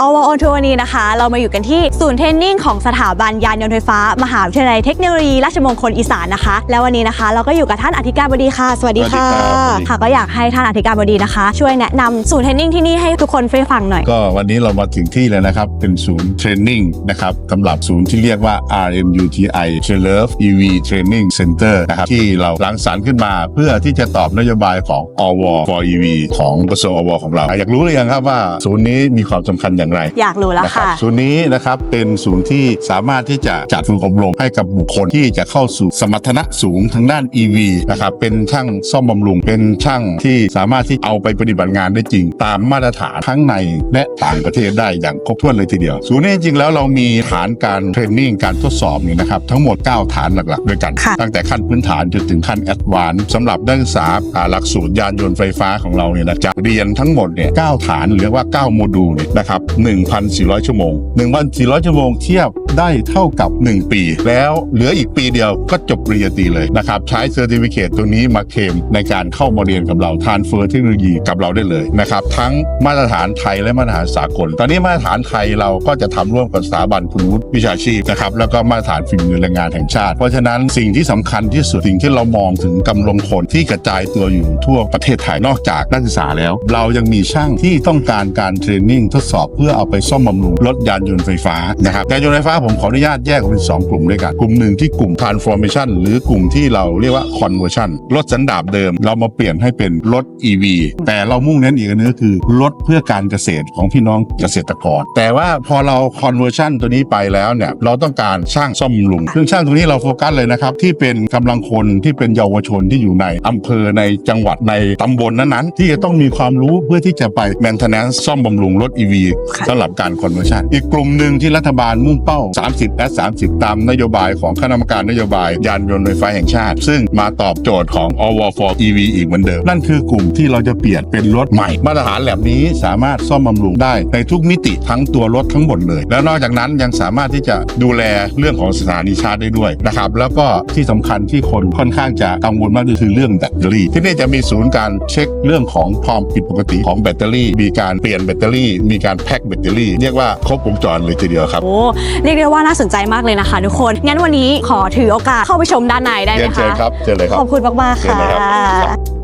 อวออนทัวร์นี้นะคะ เรามาอยู่กันที่ศูนย์เทรนนิ่งของสถาบันยานยนต์ไฟฟ้า มหาวิทยาลัยเทคโนโลยีราชมงคลอีสานนะคะ แล้ววันนี้นะคะ เราก็อยู่กับท่านอธิการบดีค่ะ สวัสดีค่ะ สวัสดีครับสวัสดีค่ะ ก็อยากให้ท่านอธิการบดีนะคะ ช่วยแนะนำศูนย์เทรนนิ่งที่นี่ให้ทุกคนได้ฟังหน่อย ก็วันนี้เรามาถึงที่เลยนะครับ เป็นศูนย์เทรนนิ่งนะครับสำหรับศูนย์ที่เรียกว่า RMUTI t r a i l e r EV Training Center นะครับที่เรารังสรรค์ขึ้นมา เพื่อที่จะตอบนโยบายของอว for EV ของกระทรวงอวของเรา อยากรู้หรือยังครับว่าศูนย์นี้มีความสำคัญอย่างไรอยากรู้แล้วนะครัค่ะบศูนย์นี้นะครับเป็นศูนย์ที่สามารถที่จะจัดฝึกอบรมให้กับบุคคลที่จะเข้าสู่สมรรถนะสูงทางด้าน EV นะครับเป็นช่างซ่อมบำรุง เป็นช่างที่สามารถที่เอาไปปฏิบัติงานได้จริง ตามมาตรฐานทั้งในและต่างประเทศได้อย่างครบถ้วนเลยทีเดียว ศูนย์นี้จริงๆแล้วเรามีฐานการเทรนนิ่งการทดสอบเนี่ยนะครับทั้งหมด 9 ฐานหลักๆ ด้วยกัน ค่ะ ตั้งแต่ขั้นพื้นฐานจนถึงขั้นแอดวานซ์สำหรับนักศึกษาอ่าหลักสูตรยานยนต์ไฟฟ้าของเราเนี่ยนะจะเรียนทั้งหมดเนี่ย9ฐานหรือว่า 9 โมดูลเนี่ยนะครับ1,400 ชั่วโมง 1,400 ชั่วโมงเทียบได้เท่ากับ 1 ปี แล้วเหลืออีกปีเดียวก็จบปริญญาตรีเลยนะครับใช้เซอร์ติฟิเคตตัวนี้มาเคลมในการเข้ามาเรียนกับเราทานเฟอร์เทคโนโลยีกับเราได้เลยนะครับทั้งมาตรฐานไทยและมาตรฐานสากล ตอนนี้มาตรฐานไทยเราก็จะทำร่วมกับสถาบันคุณวุฒิวิชาชีพนะครับแล้วก็มาตรฐานฝีมือแรงงานแห่งชาติ เพราะฉะนั้นสิ่งที่สำคัญที่สุดสิ่งที่เรามองถึงกำลังคนที่กระจายตัวอยู่ทั่วประเทศไทยนอกจากนักศึกษาแล้ว เรายังมีช่างที่ต้องการการเทรนนิ่งทดสอบเพื่อเอาไปซ่อมบำรุงรถยานยนต์ไฟฟ้านะครับยานยนต์ไฟฟ้าผมขออนุญาตแยกออกเป็นสองกลุ่มด้วยกัน กลุ่มหนึ่งที่กลุ่ม transformation หรือกลุ่มที่เราเรียกว่า conversion รถสันดาปเดิม เรามาเปลี่ยนให้เป็นรถ EV แต่เรามุ่งเน้นอีกนึงก็คือรถเพื่อการเกษตรของพี่น้องเกษตรกร แต่ว่าพอเรา conversion ตัวนี้ไปแล้วเนี่ยเราต้องการช่างซ่อมบำรุงซึ่งช่างตรงนี้เราโฟกัสเลยนะครับที่เป็นกำลังคนที่เป็นเยาวชนที่อยู่ในอำเภอในจังหวัดในตำบลนั้นๆ ที่จะต้องมีความรู้เพื่อที่จะไป maintenance ซ่อมบำรุงรถ EV ค่ะสำหรับการ conversion อีกกลุ่มหนึ่งที่รัฐบาลมุ่งเป้า30 และ 30 ตามนโยบายของคณะกรรมการนโยบายยานยนต์ไฟฟ้าแห่งชาติ ซึ่งมาตอบโจทย์ของอว for EV อีกเหมือนเดิม นั่นคือกลุ่มที่เราจะเปลี่ยนเป็นรถใหม่ มาตรฐานแบบนี้สามารถซ่อมบำรุงได้ในทุกมิติทั้งตัวรถทั้งหมดเลย แล้วนอกจากนั้นยังสามารถที่จะดูแลเรื่องของสถานีชาร์จได้ด้วยนะครับแล้วก็ที่สำคัญที่คนค่อนข้างจะกังวลมากคือเรื่องแบตเตอรี่ ที่นี่จะมีศูนย์การเช็คเรื่องของความผิดปกติของแบตเตอรี่ มีการเปลี่ยนแบตเตอรี่ มีการแพ็คแบตเตอรี่ เรียกว่าครบวงจรเลยทีเดียวครับโอ้เรียกได้ว่าน่าสนใจมากเลยนะคะ ทุกคน งั้นวันนี้ขอถือโอกาสเข้าไปชมด้านในได้ไหเรีมยนเชิคะญครับเชิญเลยครับ ขอบคุณมากๆเชิญค่ะ เลยครับ